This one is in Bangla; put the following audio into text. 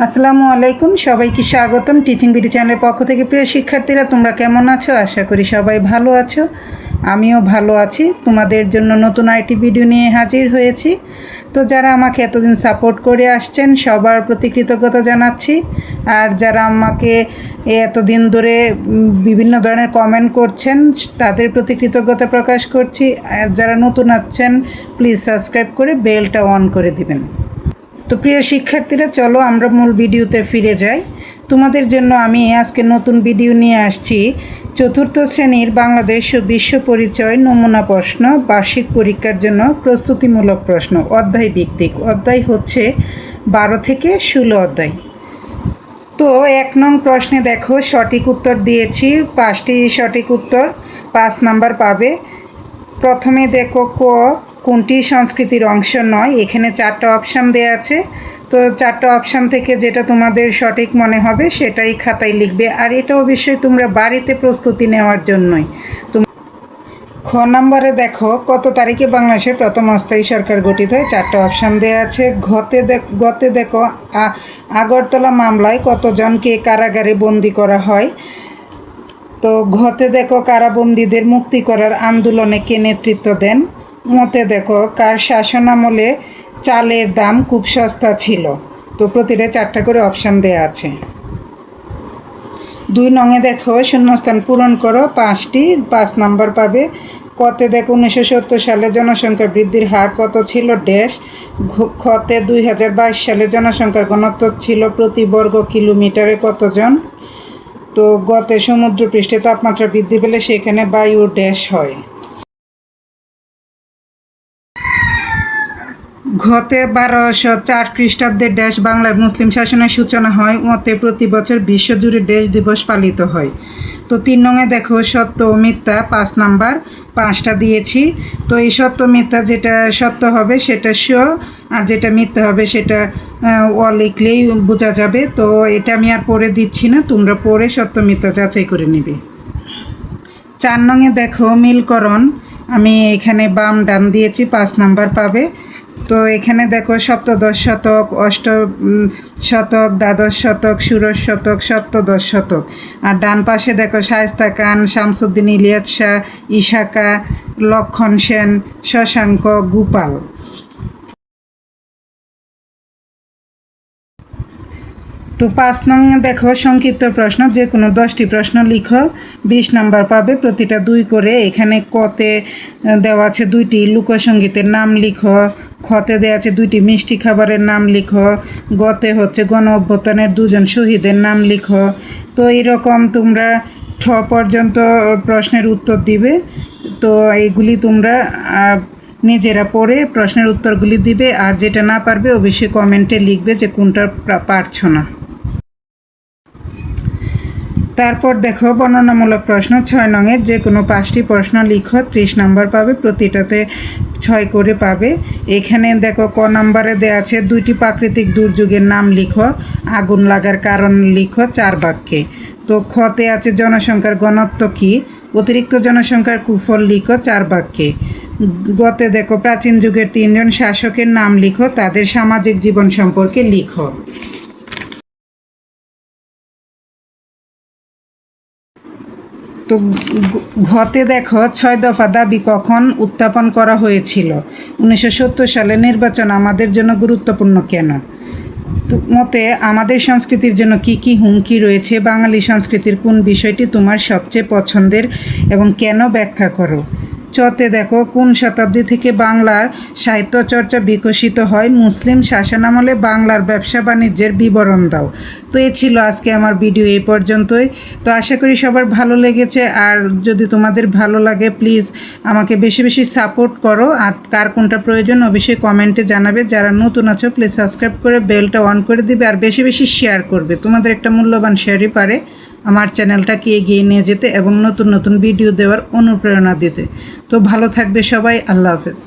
আসসালামু আলাইকুম, সবাইকে স্বাগতম টিচিং বিডি চ্যানেলের পক্ষ থেকে। প্রিয় শিক্ষার্থীরা, তোমরা কেমন আছো? আশা করি সবাই ভালো আছো। আমিও ভালো আছি। তোমাদের জন্য নতুন আইটি ভিডিও নিয়ে হাজির হয়েছি। তো যারা আমাকে এতদিন সাপোর্ট করে আসছেন, সবার প্রতি কৃতজ্ঞতা জানাচ্ছি। আর যারা আমাকে এতদিন ধরে বিভিন্ন ধরনের কমেন্ট করছেন, তাদের প্রতি কৃতজ্ঞতা প্রকাশ করছি। আর যারা নতুন আছেন প্লিজ সাবস্ক্রাইব করে বেলটা অন করে দিবেন। তো প্রিয় শিক্ষার্থীরা, চলো আমরা মূল ভিডিওতে ফিরে যাই। তোমাদের জন্য আমি আজকে নতুন ভিডিও নিয়ে আসছি। চতুর্থ শ্রেণির বাংলাদেশ ও বিশ্ব পরিচয় নমুনা প্রশ্ন, বার্ষিক পরীক্ষার জন্য প্রস্তুতিমূলক প্রশ্ন, অধ্যায় ভিত্তিক। অধ্যায় হচ্ছে বারো থেকে ষোলো অধ্যায়। তো এক নং প্রশ্নে দেখো, সঠিক উত্তর দিয়েছি, পাঁচটি সঠিক উত্তর, পাঁচ নাম্বার পাবে। প্রথমে দেখো ক কোনটি সংস্কৃতির অংশ নয়, এখানে চারটা অপশান দেওয়া আছে। তো চারটা অপশান থেকে যেটা তোমাদের সঠিক মনে হবে, সেটাই খাতায় লিখবে। আর এটা অবশ্যই তোমরা বাড়িতে প্রস্তুতি নেওয়ার জন্যই। তোম খ নম্বরে দেখো, কত তারিখে বাংলাদেশের প্রথম অস্থায়ী সরকার গঠিত হয়? চারটা অপশান দেওয়া আছে। ঘতে দেখ গতে দেখো আগরতলা মামলায় কতজনকে কারাগারে বন্দি করা হয়? তো ঘতে দেখো, কারাবন্দীদের মুক্তি করার আন্দোলনে কে নেতৃত্ব দেন? মতে দেখো, কার শাসন আমলে চালের দাম খুব সস্তা ছিল। তো প্রতিটা চারটা করে অপশান দেওয়া আছে। দুই নঙে দেখো, শূন্যস্থান পূরণ করো, পাঁচটি, পাঁচ নাম্বার পাবে। কতে দেখো, উনিশশো সত্তর সালে জনসংখ্যা বৃদ্ধির হার কত ছিল? ড্যাশ। খতে দুই হাজার বাইশ সালে জনসংখ্যার ঘনত্ব ছিল প্রতি বর্গ কিলোমিটারে কতজন? তো গতে সমুদ্রপৃষ্ঠে তাপমাত্রা বৃদ্ধি পেলে সেখানে বায়ু ড্যাশ হয়। ঘতে বারোশো চার খ্রিস্টাব্দে ড্যাশ বাংলায় মুসলিম শাসনের সূচনা হয় ওতে প্রতি বছর বিশ্বজুড়ে ড্যাশ দিবস পালিত হয়। তো তিন নঙে দেখো, সত্য ও মিথ্যা, পাঁচ নাম্বার, পাঁচটা দিয়েছি। তো এই সত্য মিথ্যা যেটা সত্য হবে সেটা শ আর যেটা মিথ্যা হবে সেটা অ লিখলেই বোঝা যাবে। তো এটা আমি আর পড়ে দিচ্ছি না, তোমরা পড়ে সত্য মিথ্যা যাচাই করে নিবে। চার নঙে দেখো, মিলকরণ। আমি এখানে বাম ডান দিয়েছি, পাঁচ নাম্বার পাবে। তো এখানে দেখো সপ্তদশ শতক অষ্ট শতক, দ্বাদশ শতক, ষোড়শ শতক, সপ্তদশ শতক। আর ডান পাশে দেখো শায়স্তা খান, শামসুদ্দিন ইলিয়াত শাহ ইশাকা লক্ষণ সেন, শশাঙ্ক গোপাল। তো পাঁচ নং দেখো সংক্ষিপ্ত প্রশ্ন, যে কোনো দশটি প্রশ্ন লিখো, বিশ নাম্বার পাবে, প্রতিটা দুই করে। এখানে কতে দেওয়া আছে দুইটি লোকসঙ্গীতের নাম লিখো, খতে দেওয়া আছে দুইটি মিষ্টি খাবারের নাম লিখো, গতে হচ্ছে গণ অভ্যুত্থানের দুজন শহীদের নাম লিখো। তো এরকম তোমরা ঠ পর্যন্ত প্রশ্নের উত্তর দিবে। তো এইগুলি তোমরা নিজেরা পড়ে প্রশ্নের উত্তরগুলি দিবে, আর যেটা না পারবে অবশ্যই কমেন্টে লিখবে যে কোনটা পারছ না। তারপর দেখো, বর্ণনামূলক প্রশ্ন, ছয় নঙের যে কোনো পাঁচটি প্রশ্ন লিখো, ত্রিশ নাম্বার পাবে, প্রতিটাতে ছয় করে পাবে। এখানে দেখো, ক নাম্বারে দেওয়া আছে, দুইটি প্রাকৃতিক দুর্যোগের নাম লিখো, আগুন লাগার কারণ লিখো চার বাক্যে। তো খতে আছে, জনসংখ্যার ঘনত্ব কী? অতিরিক্ত জনসংখ্যার কুফল লিখো চার বাক্যে। গতে দেখো, প্রাচীন যুগের তিনজন শাসকের নাম লিখো, তাদের সামাজিক জীবন সম্পর্কে লিখো। তো ঘতে দেখো, ছয় দফা দাবি কখন উত্থাপন করা হয়েছিল? উনিশশো সত্তর সালে নির্বাচন আমাদের জন্য গুরুত্বপূর্ণ কেন? মতে, আমাদের সংস্কৃতির জন্য কি কি হুমকি রয়েছে? বাঙালি সংস্কৃতির কোন বিষয়টি তোমার সবচেয়ে পছন্দের এবং কেন ব্যাখ্যা করো? চতে দেখো, কোন শতাব্দী থেকে বাংলার সাহিত্য চর্চা বিকশিত হয়? মুসলিম শাসনামলে বাংলার ব্যবসা বাণিজ্যের বিবরণ দাও। তো এ ছিল আজকে আমার ভিডিও এই পর্যন্তই। তো আশা করি সবার ভালো লেগেছে। আর যদি তোমাদের ভালো লাগে প্লিজ আমাকে বেশি বেশি সাপোর্ট করো। আর কার কোনটা প্রয়োজন অবশ্যই কমেন্টে জানাবে। যারা নতুন আছো প্লিজ সাবস্ক্রাইব করে বেলটা অন করে দিবে। আর বেশি বেশি শেয়ার করবে। তোমাদের একটা মূল্যবান শেয়ারই পারে। আমার চ্যানেলটাকে এগিয়ে নিয়ে যেতে এবং নতুন নতুন ভিডিও দেওয়ার অনুপ্রেরণা দিতে। তো ভালো থাকবে সবাই, আল্লাহ হাফেজ।